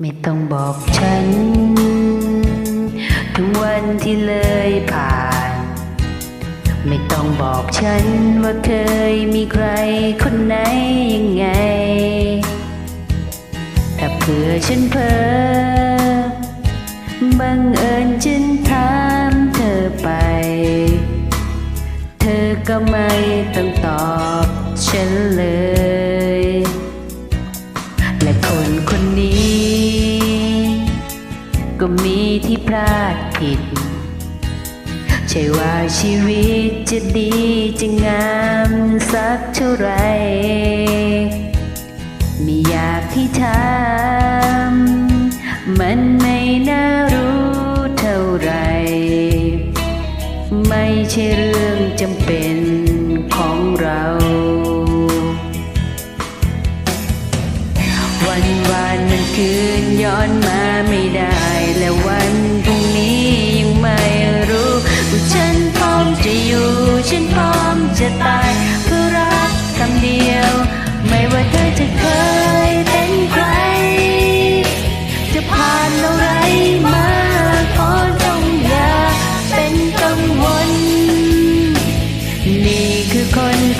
ไม่ต้องบอกฉันถึงวันที่เลยผ่าน ไม่ต้องบอกฉันว่าเคยมีใครคนไหนยังไง ถ้าเผื่อฉันเพ้อบังเอิญฉันถามเธอไป เธอก็ไม่ต้องตอบฉันเลย ผิด ใช่ว่าชีวิตจะดีจะงามสักเท่าไร ไม่อยากที่ถามมันไม่น่ารู้เท่าไร ไม่ใช่เรื่องจำเป็นของเราวันวานนั้นคืนย้อนมา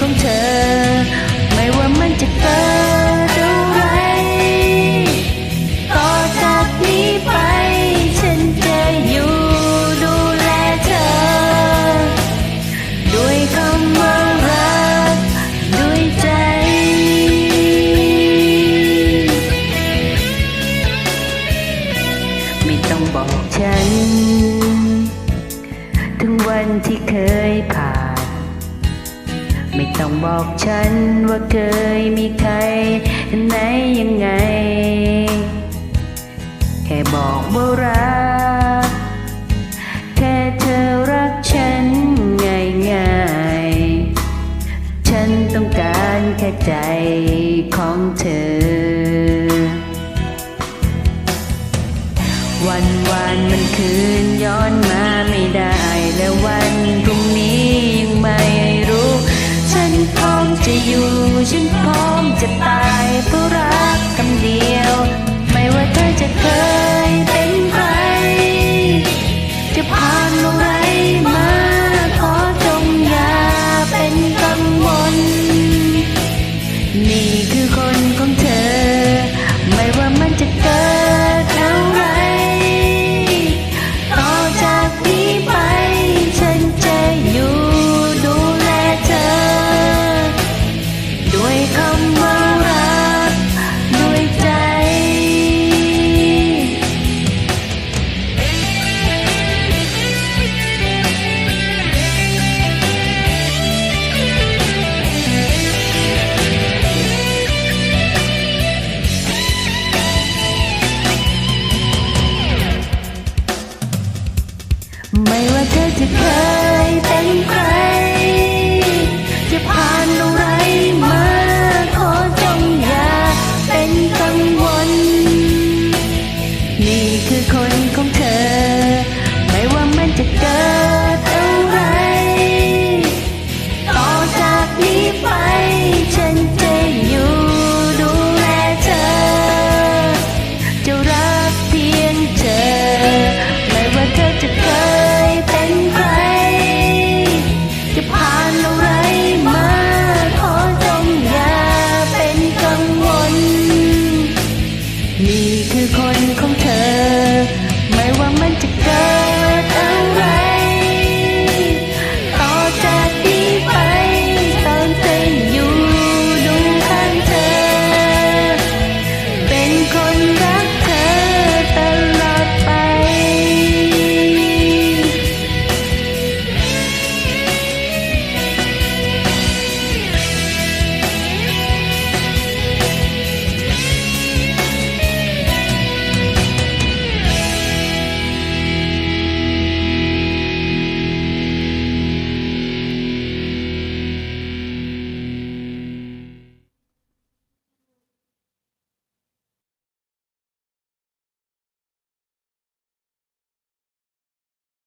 ของเธอ ไม่ว่ามันจะเกิดอะไรต่อจากนี้ไป ฉันจะอยู่ดูแลเธอ ด้วยคำว่ารัก ด้วยใจ ไม่ต้องบอกฉัน ถึงวันที่เคยผ่าน ไม่ต้องบอกฉันว่าเคยมีใครไหนยังไง แค่บอกว่ารัก แค่เธอรักฉันง่ายง่ายฉันต้องการแค่ใจของเธอ วันวานมันคืนย้อนมาไม่ได้ และวันพรุ่งนี้ยังไม่ จะอยู่ฉันพร้อมจะตายเพื่อรัก ไม่ว่าเธอจะเคยเป็นใคร จะผ่าน